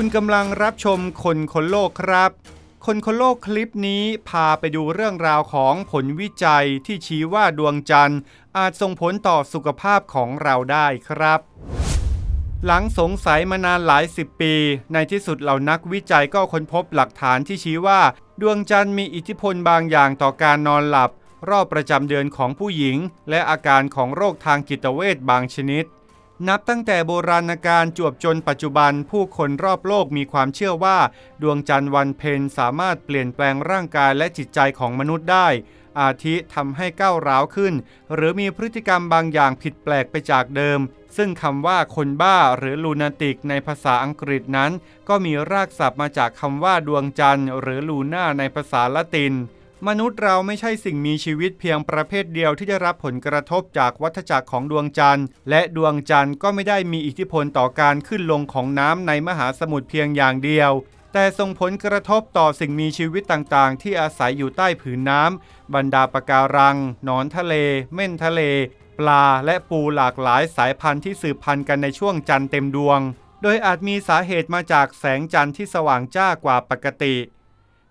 คุณกำลังรับชมคนคนโลกครับ คนคนโลกคลิปนี้พาไปดูเรื่องราวของผลวิจัยที่ชี้ว่าดวงจันทร์ อาจส่งผลต่อสุขภาพของเราได้ครับ หลังสงสัยมานานหลายสิบปี ในที่สุดเหล่านักวิจัยก็ค้นพบหลักฐานที่ชี้ว่า ดวงจันทร์มีอิทธิพลบางอย่างต่อการนอนหลับ รอบประจำเดือนของผู้หญิง และอาการของโรคทางจิตเวชบางชนิด นับตั้งแต่โบราณกาลจวบจนปัจจุบันผู้คนรอบโลกมีความเชื่อว่า ดวงจันทร์วันเพ็ญสามารถเปลี่ยนแปลงร่างกายและจิตใจของมนุษย์ได้ อาทิทำให้ก้าวร้าวขึ้น หรือมีพฤติกรรมบางอย่างผิดแปลกไปจากเดิม ซึ่งคำว่าคนบ้าหรือลูนาติกในภาษาอังกฤษนั้น ก็มีรากศัพท์มาจากคำว่าดวงจันทร์ หรือลูน่าในภาษาละติน มนุษย์เราไม่ใช่สิ่งมีชีวิตเพียงประเภทเดียวที่ได้รับผลกระทบจากวัฏจักรของดวงจันทร์ และดวงจันทร์ก็ไม่ได้มีอิทธิพลต่อการขึ้นลงของน้ำในมหาสมุทรเพียงอย่างเดียว แต่ส่งผลกระทบต่อสิ่งมีชีวิตต่างๆ ที่อาศัยอยู่ใต้ผืนน้ำบรรดาปะการังนอนทะเล เม่นทะเล ปลาและปูหลากหลายสายพันธุ์ที่สืบพันธุ์กันในช่วงจันทร์เต็มดวง โดยอาจมีสาเหตุมาจากแสงจันทร์ที่สว่างจ้ากว่าปกติ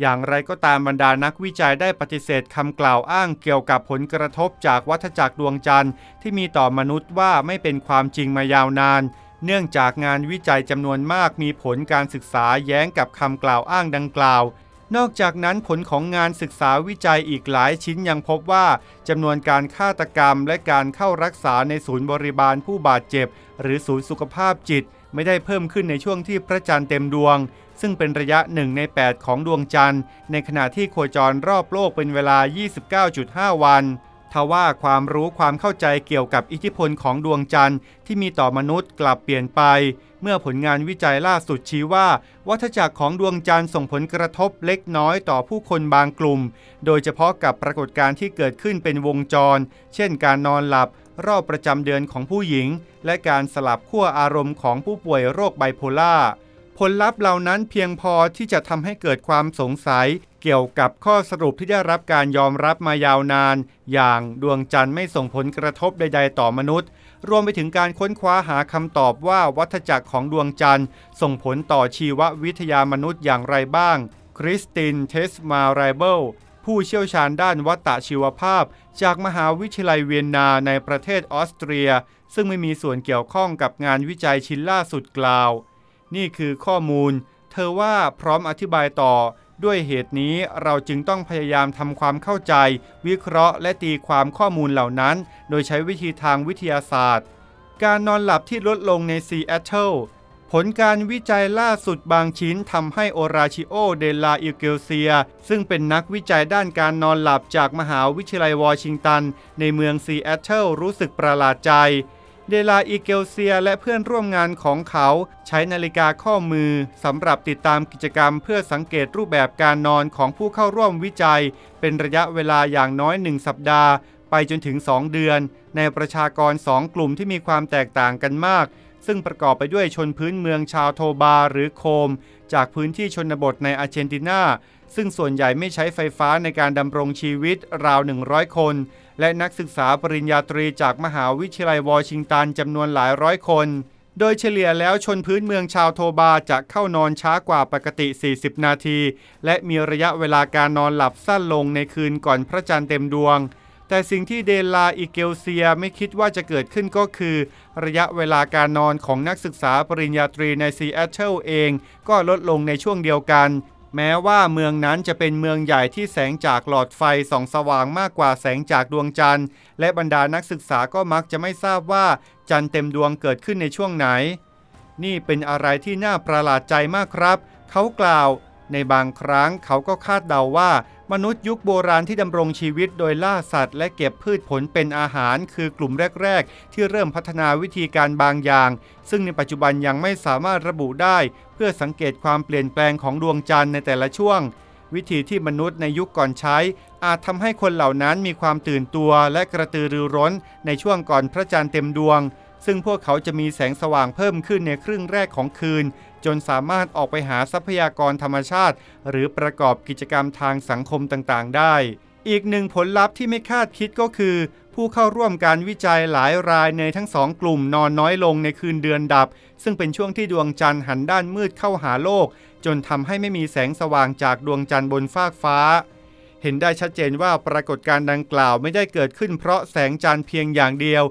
อย่างไรก็ตามบรรดานักวิจัยได้ปฏิเสธคำกล่าวอ้างเกี่ยวกับผลกระทบจากวัฏจักรดวงจันทร์ที่มีต่อมนุษย์ว่าไม่เป็นความจริงมายาวนาน เนื่องจากงานวิจัยจำนวนมากมีผลการศึกษาแย้งกับคำกล่าวอ้างดังกล่าว นอกจากนั้นผลของงานศึกษาวิจัยอีกหลายชิ้นยังพบว่าจำนวนการฆาตกรรมและการเข้ารักษาในศูนย์บริบาลผู้บาดเจ็บ หรือศูนย์สุขภาพจิต ไม่ได้เพิ่มขึ้นในช่วงที่พระจันทร์เต็มดวง ซึ่งเป็นระยะ 1 ใน 8 ของดวงจันทร์ ในขณะที่โคจรรอบโลกเป็นเวลา 29.5 วันทว่าความรู้ความเข้าใจเกี่ยวกับอิทธิพลของดวงจันทร์ที่มีต่อมนุษย์กลับเปลี่ยนไป เมื่อผลงานวิจัยล่าสุดชี้ว่า วัฏจักรของดวงจันทร์ส่งผลกระทบเล็กน้อยต่อผู้คนบางกลุ่ม โดยเฉพาะกับปรากฏการณ์ที่เกิดขึ้นเป็นวงจร เช่นการนอนหลับ รอบประจำเดือนของผู้หญิง และการสลับขั้วอารมณ์ของผู้ป่วยโรคไบโพล่า ผลลัพธ์เหล่านั้นเพียงพอที่จะทำให้เกิดความสงสัย เกี่ยวกับข้อสรุปที่ได้รับการยอมรับมายาวนาน อย่างดวงจันทร์ไม่ส่งผลกระทบใด ๆ ต่อมนุษย์ รวมไปถึงการค้นคว้าหาคำตอบว่าวัฏจักรของดวงจันทร์ ส่งผลต่อชีววิทยามนุษย์อย่างไรบ้าง คริสติน เทสมาไรเบิลผู้เชี่ยวชาญด้านวัตชีวภาพ จากมหาวิทยาลัยเวียนนาในประเทศออสเตรีย ซึ่งไม่มีส่วนเกี่ยวข้องกับงานวิจัยชิ้นล่าสุดกล่าว นี่คือข้อมูล เธอว่าพร้อมอธิบายต่อ ด้วยเหตุนี้เราจึงต้องพยายามทำความเข้าใจ วิเคราะห์และตีความข้อมูลเหล่านั้น โดยใช้วิธีทางวิทยาศาสตร์ การนอนหลับที่ลดลงในซีแอตเทิลผลการวิจัยล่าสุดบางชิ้นทำให้โอราชิโอเดลาอิเกลเซีย ซึ่งเป็นนักวิจัยด้านการนอนหลับจากมหาวิทยาลัยวอชิงตัน ในเมืองซีแอตเทิลรู้สึกประหลาดใจ เดลาอีเกลเซียและเพื่อนร่วมงานของเขาใช้นาฬิกาข้อมือสำหรับติดตามกิจกรรมเพื่อสังเกตรูปแบบการนอนของผู้เข้าร่วมวิจัย เป็นระยะเวลาอย่างน้อย 1 สัปดาห์ ไปจนถึง 2 เดือน ในประชากร 2 กลุ่มที่มีความแตกต่างกันมาก ซึ่งประกอบไปด้วยชนพื้นเมืองชาวโทบาหรือโคม จากพื้นที่ชนบทในอาร์เจนตินา ซึ่งส่วนใหญ่ไม่ใช้ไฟฟ้าในการดำรงชีวิตราว 100 คน และนักศึกษาปริญญาตรีจากมหาวิทยาลัยวอชิงตันจำนวนหลายร้อยคน โดยเฉลี่ยแล้วชนพื้นเมืองชาวโทบาจะเข้านอนช้ากว่าปกติ 40 นาที และมีระยะเวลาการนอนหลับสั้นลงในคืนก่อนพระจันทร์เต็มดวงแต่สิ่งที่เดลาอิเกลเซียไม่คิดว่าจะเกิดขึ้นก็คือ ระยะเวลาการนอนของนักศึกษาปริญญาตรีในซีแอตเทิลเอง ก็ลดลงในช่วงเดียวกัน แม้ว่าเมืองนั้นจะเป็นเมืองใหญ่ที่แสงจากหลอดไฟส่องสว่างมากกว่าแสงจากดวงจันทร์ และบรรดานักศึกษาก็มักจะไม่ทราบว่าจันทร์เต็มดวงเกิดขึ้นในช่วงไหน นี่เป็นอะไรที่น่าประหลาดใจมากครับ เขากล่าว ในบางครั้งเขาก็คาดเดาว่า มนุษย์ยุคโบราณที่ดำรงชีวิตโดยล่าสัตว์ และเก็บพืชผลเป็นอาหาร คือกลุ่มแรก ๆ ที่เริ่มพัฒนาวิธีการบางอย่าง ซึ่งในปัจจุบันยังไม่สามารถระบุได้ เพื่อสังเกตความเปลี่ยนแปลงของดวงจันทร์ในแต่ละช่วง วิธีที่มนุษย์ในยุคก่อนใช้ อาจทำให้คนเหล่านั้นมีความตื่นตัวและกระตือรือร้น ในช่วงก่อนพระจันทร์เต็มดวง ซึ่งพวกเขาจะมีแสงสว่างเพิ่มขึ้นในครึ่งแรกของคืน จนสามารถออกไปหาทรัพยากรธรรมชาติ หรือประกอบกิจกรรมทางสังคมต่างๆ ได้ อีกหนึ่งผลลัพธ์ที่ไม่คาดคิดก็คือ ผู้เข้าร่วมการวิจัยหลายรายในทั้งสองกลุ่มนอนน้อยลงในคืนเดือนดับ ซึ่งเป็นช่วงที่ดวงจันทร์หันด้านมืดเข้าหาโลก จนทำให้ไม่มีแสงสว่างจากดวงจันทร์บนฟากฟ้าเห็นได้ชัดเจนว่าปรากฏการณ์ดังกล่าวไม่ได้เกิดขึ้นเพราะแสงจันทร์เพียงอย่างเดียว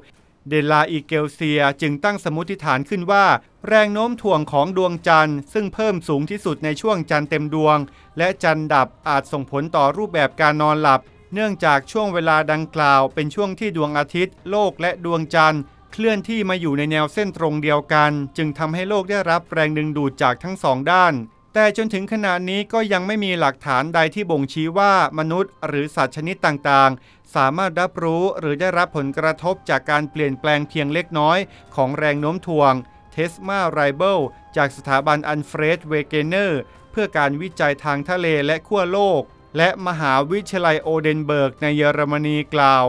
เดลาอีเกลเซียจึงตั้งสมมติฐานขึ้นว่า แรงโน้มถ่วงของดวงจันทร์ซึ่งเพิ่มสูงที่สุดในช่วงจันทร์เต็มดวง และจันทร์ดับอาจส่งผลต่อรูปแบบการนอนหลับ เนื่องจากช่วงเวลาดังกล่าว เป็นช่วงที่ดวงอาทิตย์ โลกและดวงจันทร์ เคลื่อนที่มาอยู่ในแนวเส้นตรงเดียวกัน จึงทำให้โลกได้รับแรงดึงดูดจากทั้งสองด้าน แต่จนถึงขณะนี้ก็ยังไม่มีหลักฐานใดที่บ่งชี้ว่ามนุษย์ หรือสัตว์ชนิดต่างๆสามารถรับรู้หรือได้รับผลกระทบจากการเปลี่ยนแปลงเพียงเล็กน้อยของแรงโน้มถ่วง เทสมาไรเบิลจากสถาบันอันเฟรดเวเกเนอร์เพื่อการวิจัยทางทะเลและขั้วโลก และมหาวิทยาลัยโอเดนเบิร์กในเยอรมนีกล่าว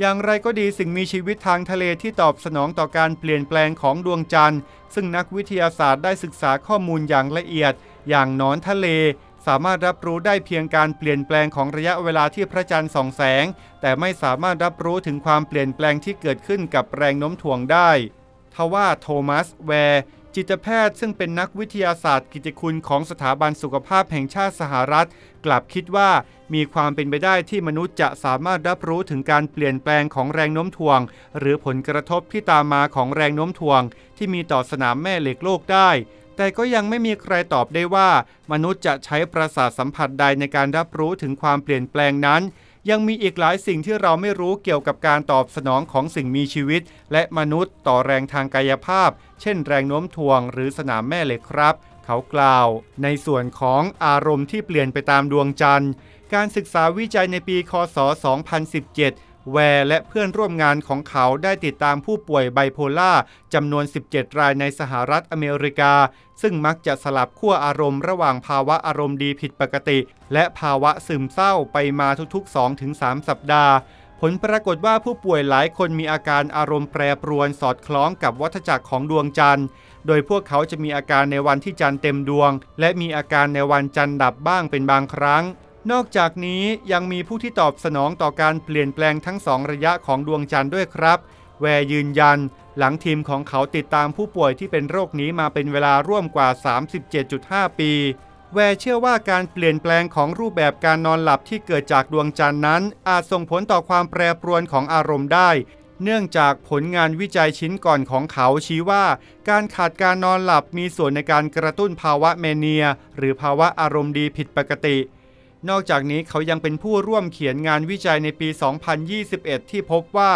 อย่างไรก็ดีสิ่งมีชีวิตทางทะเลที่ตอบสนองต่อการเปลี่ยนแปลงของดวงจันทร์ ซึ่งนักวิทยาศาสตร์ได้ศึกษาข้อมูลอย่างละเอียด อย่างนอนทะเลสามารถรับรู้ได้เพียงการเปลี่ยนแปลงของระยะเวลาที่พระจันทร์ส่องแสง แต่ไม่สามารถรับรู้ถึงความเปลี่ยนแปลงที่เกิดขึ้นกับแรงโน้มถ่วงได้ ทว่าโทมัสแวร์จิตแพทย์ซึ่งเป็นนักวิทยาศาสตร์กิจคุณของสถาบันสุขภาพแห่งชาติสหรัฐ กลับคิดว่ามีความเป็นไปได้ที่มนุษย์จะสามารถรับรู้ถึงการเปลี่ยนแปลงของแรงโน้มถ่วง หรือผลกระทบที่ตามมาของแรงโน้มถ่วง ที่มีต่อสนามแม่เหล็กโลกได้ แต่ก็ยังไม่มีใครตอบได้ว่า มนุษย์จะใช้ประสาทสัมผัสใดในการรับรู้ถึงความเปลี่ยนแปลงนั้น ยังมีอีกหลายสิ่งที่เราไม่รู้เกี่ยวกับการตอบสนองของสิ่งมีชีวิต และมนุษย์ต่อแรงทางกายภาพ เช่นแรงโน้มถ่วงหรือสนามแม่เหล็กครับ เขากล่าว ในส่วนของอารมณ์ที่เปลี่ยนไปตามดวงจันทร์ การศึกษาวิจัยในปี คศ 2017 แวร์และเพื่อนร่วมงานของเขาได้ติดตามผู้ป่วยไบโพล่าจำนวน 17 รายในสหรัฐอเมริกา ซึ่งมักจะสลับขั้วอารมณ์ระหว่างภาวะอารมณ์ดีผิดปกติ และภาวะซึมเศร้าไปมาทุกๆ 2-3 สัปดาห์ผลปรากฏว่าผู้ป่วยหลายคนมีอาการอารมณ์แปรปรวนสอดคล้องกับวัฏจักรของดวงจันทร์ โดยพวกเขาจะมีอาการในวันที่จันทร์เต็มดวง และมีอาการในวันจันทร์ดับบ้างเป็นบางครั้ง นอกจากนี้ยังมีผู้ที่ตอบสนองต่อการเปลี่ยนแปลงทั้งสองระยะของดวงจันทร์ด้วยครับ แวร์ยืนยัน หลังทีมของเขาติดตามผู้ป่วยที่เป็นโรคนี้มาเป็นเวลาร่วมกว่า 37.5 ปี แวร์เชื่อว่าการเปลี่ยนแปลงของรูปแบบการนอนหลับที่เกิดจากดวงจันทร์นั้น อาจส่งผลต่อความแปรปรวนของอารมณ์ได้ เนื่องจากผลงานวิจัยชิ้นก่อนของเขาชี้ว่า การขาดการนอนหลับมีส่วนในการกระตุ้นภาวะเมเนีย หรือภาวะอารมณ์ดีผิดปกติ นอกจากนี้เขายังเป็นผู้ร่วมเขียนงานวิจัยในปี 2021 ที่พบว่า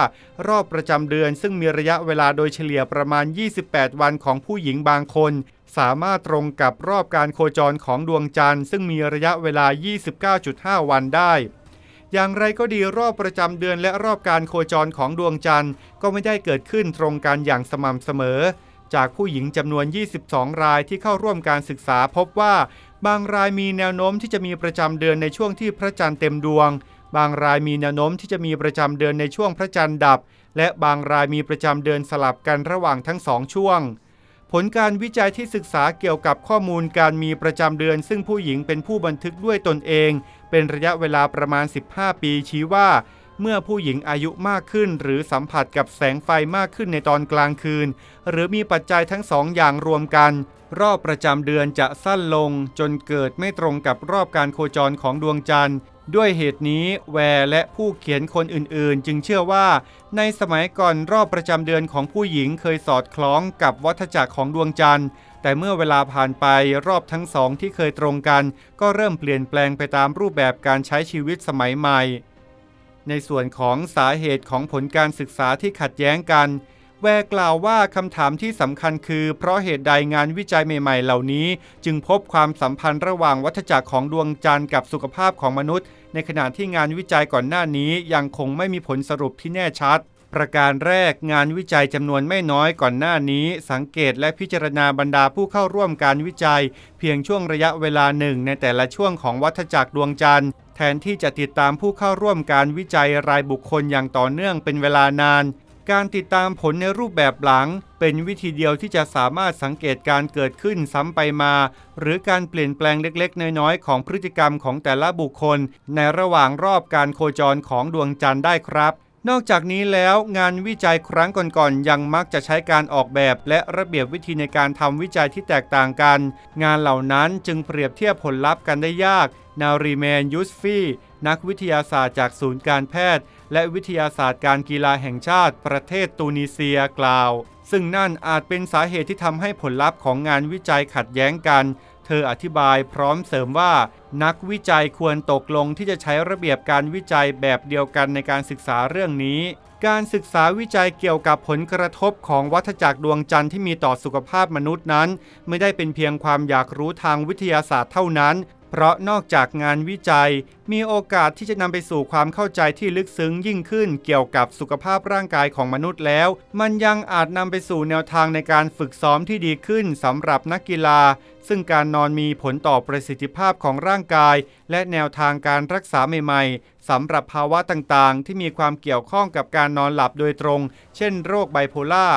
รอบประจำเดือนซึ่งมีระยะเวลาโดยเฉลี่ยประมาณ 28 วันของผู้หญิงบางคน สามารถตรงกับรอบการโคจรของดวงจันทร์ซึ่งมีระยะเวลา 29.5 วันได้อย่างไรก็ดีรอบประจำเดือนและรอบการโคจรของดวงจันทร์ก็ไม่ได้เกิดขึ้นตรงกันอย่างสม่ำเสมอ จากผู้หญิงจำนวน 22 รายที่เข้าร่วมการศึกษาพบว่า บางรายมีแนวโน้มที่จะมีประจำเดือนในช่วงที่พระจันทร์เต็มดวง บางรายมีแนวโน้มที่จะมีประจำเดือนในช่วงพระจันทร์ดับ และบางรายมีประจำเดือนสลับกันระหว่างทั้งสองช่วง ผลการวิจัยที่ศึกษาเกี่ยวกับข้อมูลการมีประจำเดือน ซึ่งผู้หญิงเป็นผู้บันทึกด้วยตนเอง เป็นระยะเวลาประมาณ 15 ปีชี้ว่า เมื่อผู้หญิงอายุมากขึ้น หรือสัมผัสกับแสงไฟมากขึ้นในตอนกลางคืน หรือมีปัจจัยทั้งสองอย่างรวมกัน รอบประจำเดือนจะสั้นลงจนเกิดไม่ตรงกับรอบการโคจรของดวงจันทร์ ด้วยเหตุนี้แวร์และผู้เขียนคนอื่นๆ จึงเชื่อว่า ในสมัยก่อนรอบประจำเดือนของผู้หญิงเคยสอดคล้องกับวัฏจักรของดวงจันทร์ แต่เมื่อเวลาผ่านไปรอบทั้งสองที่เคยตรงกัน ก็เริ่มเปลี่ยนแปลงไปตามรูปแบบการใช้ชีวิตสมัยใหม่ ในส่วนของสาเหตุของผลการศึกษาที่ขัดแย้งกัน แวร์กล่าวว่าคำถามที่สำคัญคือ เพราะเหตุใดงานวิจัยใหม่ๆ เหล่านี้ จึงพบความสัมพันธ์ระหว่างวัฏจักรของดวงจันทร์กับสุขภาพของมนุษย์ ในขณะที่งานวิจัยก่อนหน้านี้ยังคงไม่มีผลสรุปที่แน่ชัดประการแรกงานวิจัยจำนวนไม่น้อยก่อนหน้านี้ สังเกตและพิจารณาบรรดาผู้เข้าร่วมการวิจัย เพียงช่วงระยะเวลาหนึ่งในแต่ละช่วงของวัฏจักรดวงจันทร์ แทนที่จะติดตามผู้เข้าร่วมการวิจัยรายบุคคลอย่างต่อเนื่องเป็นเวลานาน การติดตามผลในรูปแบบหลัง เป็นวิธีเดียวที่จะสามารถสังเกตการเกิดขึ้นซ้ำไปมา หรือการเปลี่ยนแปลงเล็กๆ น้อยๆ ของพฤติกรรมของแต่ละบุคคล ในระหว่างรอบการโคจรของดวงจันทร์ได้ครับ นอกจากนี้แล้วงานวิจัยครั้งก่อนๆยังมักจะใช้การออกแบบและระเบียบวิธีในการทำวิจัยที่แตกต่างกัน งานเหล่านั้นจึงเปรียบเทียบผลลัพธ์กันได้ยาก นารีแมนยูสฟีนักวิทยาศาสตร์จากศูนย์การแพทย์ และวิทยาศาสตร์การกีฬาแห่งชาติประเทศตูนิเซียกล่าว ซึ่งนั่นอาจเป็นสาเหตุที่ทำให้ผลลัพธ์ของงานวิจัยขัดแย้งกัน เธออธิบายพร้อมเสริมว่า นักวิจัยควรตกลงที่จะใช้ระเบียบการวิจัยแบบเดียวกันในการศึกษาเรื่องนี้การศึกษาวิจัยเกี่ยวกับผลกระทบของวัฏจักรดวงจันทร์ที่มีต่อสุขภาพมนุษย์นั้น ไม่ได้เป็นเพียงความอยากรู้ทางวิทยาศาสตร์เท่านั้น เพราะนอกจากงานวิจัย มีโอกาสที่จะนำไปสู่ความเข้าใจที่ลึกซึ้งยิ่งขึ้นเกี่ยวกับสุขภาพร่างกายของมนุษย์แล้ว มันยังอาจนำไปสู่แนวทางในการฝึกซ้อมที่ดีขึ้นสำหรับนักกีฬา ซึ่งการนอนมีผลต่อประสิทธิภาพของร่างกาย และแนวทางการรักษาใหม่ๆสำหรับภาวะต่างๆ ที่มีความเกี่ยวข้องกับการนอนหลับโดยตรง เช่น โรคไบโพล่า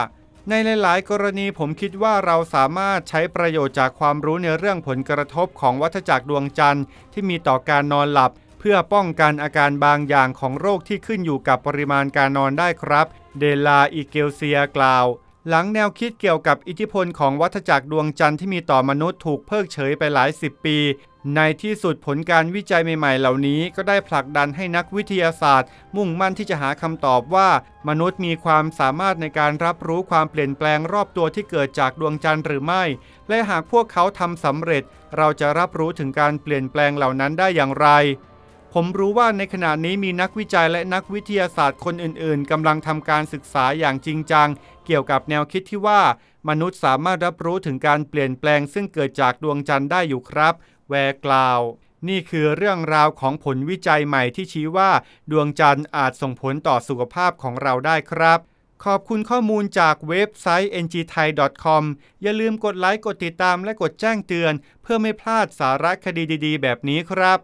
ในหลาย ๆ กรณีผมคิดว่าเราสามารถใช้ประโยชน์จากความรู้ในเรื่องผลกระทบของวัฏจักรดวงจันทร์ที่มีต่อการนอนหลับ เพื่อป้องกันอาการบางอย่างของโรคที่ขึ้นอยู่กับปริมาณการนอนได้ครับ เดลาอิเกลเซียกล่าว หลังแนวคิดเกี่ยวกับอิทธิพลของวัฏจักรดวงจันทร์ที่มีต่อมนุษย์ถูกเพิกเฉยไปหลายสิบปี ในที่สุดผลการวิจัยใหม่ๆ เหล่านี้ก็ได้ผลักดันให้นักวิทยาศาสตร์ มุ่งมั่นที่จะหาคำตอบว่า มนุษย์มีความสามารถในการรับรู้ความเปลี่ยนแปลงรอบตัวที่เกิดจากดวงจันทร์หรือไม่ และหากพวกเขาทำสำเร็จ เราจะรับรู้ถึงการเปลี่ยนแปลงเหล่านั้นได้อย่างไร ผมรู้ว่าในขณะนี้มีนักวิจัยและนักวิทยาศาสตร์คนอื่น ๆกำลังทำการศึกษาอย่างจริงจัง เกี่ยวกับแนวคิดที่ว่า มนุษย์สามารถรับรู้ถึงการเปลี่ยนแปลง ซึ่งเกิดจากดวงจันทร์ได้อยู่ครับ แวร์กล่าว นี่คือเรื่องราวของผลวิจัยใหม่ที่ชี้ว่า ดวงจันทร์อาจส่งผลต่อสุขภาพของเราได้ครับขอบคุณข้อมูลจากเว็บไซต์ ngthai.com อย่าลืมกดไลค์ กดติดตามและกดแจ้งเตือน เพื่อไม่พลาดสาระคดีดีๆ แบบนี้ครับ